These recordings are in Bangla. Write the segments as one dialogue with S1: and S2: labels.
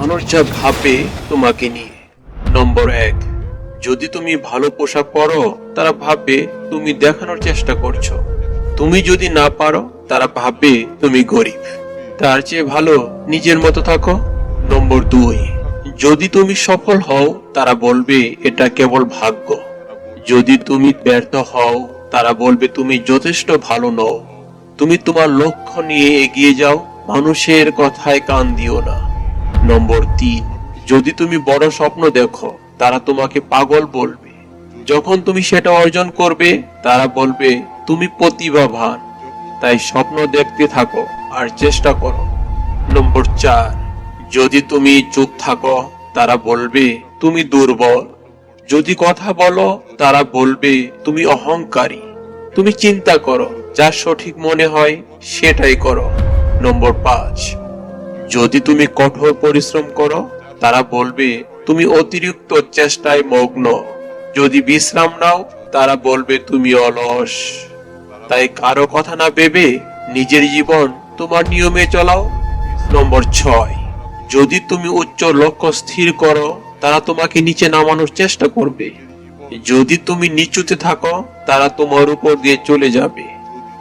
S1: মানুষ যা ভাবে তোমাকে নিয়ে। নম্বর এক, যদি তুমি ভালো পোশাক পরো, তারা ভাববে তুমি দেখানোর চেষ্টা করছ। তুমি যদি না পারো, তারা ভাববে তুমি গরিব। তার চেয়ে ভালো নিজের মতো থাকো। নম্বর দুই, যদি তুমি সফল হও, তারা বলবে এটা কেবল ভাগ্য। যদি তুমি ব্যর্থ হও, তারা বলবে তুমি যথেষ্ট ভালো নও। তুমি তোমার লক্ষ্য নিয়ে এগিয়ে যাও। মানুষের কথায় কান দিও না। নম্বর তিন, যদি তুমি বড় স্বপ্ন দেখো, তারা তোমাকে পাগল বলবে। যখন তুমি সেটা অর্জন করবে, তারা বলবে, তুমি প্রতিভাবান। তাই স্বপ্ন দেখতে থাকো আর চেষ্টা করো। নম্বর চার, যদি তুমি চুপ থাকো, তারা বলবে, তুমি দুর্বল। যদি কথা বলো, তারা বলবে, তুমি অহংকারী। তুমি চিন্তা করো, যা সঠিক মনে হয়, সেটাই করো। নম্বর পাঁচ যদি তুমি কঠোর পরিশ্রম করো, তারা বলবে, তুমি অতিরিক্ত চেষ্টায় মগ্ন। যদি বিশ্রাম নাও, তারা বলবে, তুমি অলস। তাই কারও কথা না ভেবে নিজের জীবন তোমার নিয়মে চলাও। নম্বর ছয়, যদি তুমি উচ্চ লক্ষ্য স্থির করো, তারা তোমাকে নিচে নামানোর চেষ্টা করবে। যদি তুমি নিচুতে থাকো, তারা তোমার উপর দিয়ে চলে যাবে।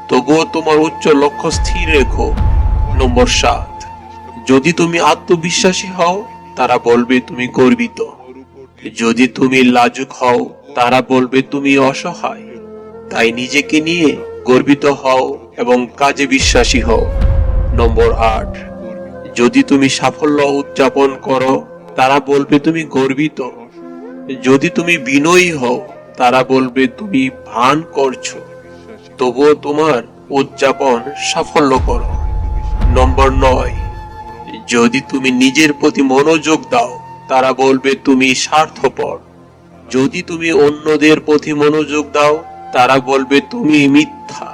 S1: তবুও তোমার উচ্চ লক্ষ্য স্থির রেখো। নম্বর সাত যদি তুমি আত্মবিশ্বাসী হও, তারা বলবে তুমি গর্বিত। যদি তুমি লাজুক হও, তারা বলবে তুমি অসহায়। তাই নিজেকে নিয়ে গর্বিত হও এবং কাজে বিশ্বাসী হও। নম্বর আট। যদি তুমি সাফল্য উদযাপন করো, তারা বলবে তুমি গর্বিত। যদি তুমি বিনয়ী হও, তারা বলবে তুমি ভান করছ। তবুও তোমার উদযাপন সাফল্য করো। নম্বর নয়। যদি তুমি নিজের প্রতি মনোযোগ দাও, তারা বলবে তুমি স্বার্থপর। যদি তুমি অন্যদের প্রতি মনোযোগ দাও, তারা বলবে তুমি মিথ্যা।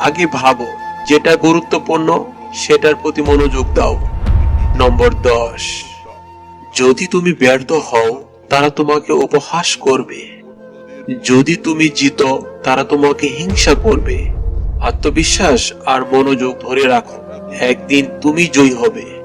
S1: আগে ভাবো, যেটা গুরুত্বপূর্ণ, সেটার প্রতি মনোযোগ দাও। নম্বর দশ, যদি তুমি ব্যর্থ হও, তারা তোমাকে উপহাস করবে। যদি তুমি জিতো, তারা তোমাকে হিংসা করবে। আত্মবিশ্বাস আর মনোযোগ ধরে রাখো। একদিন তুমি জয়ী হবে।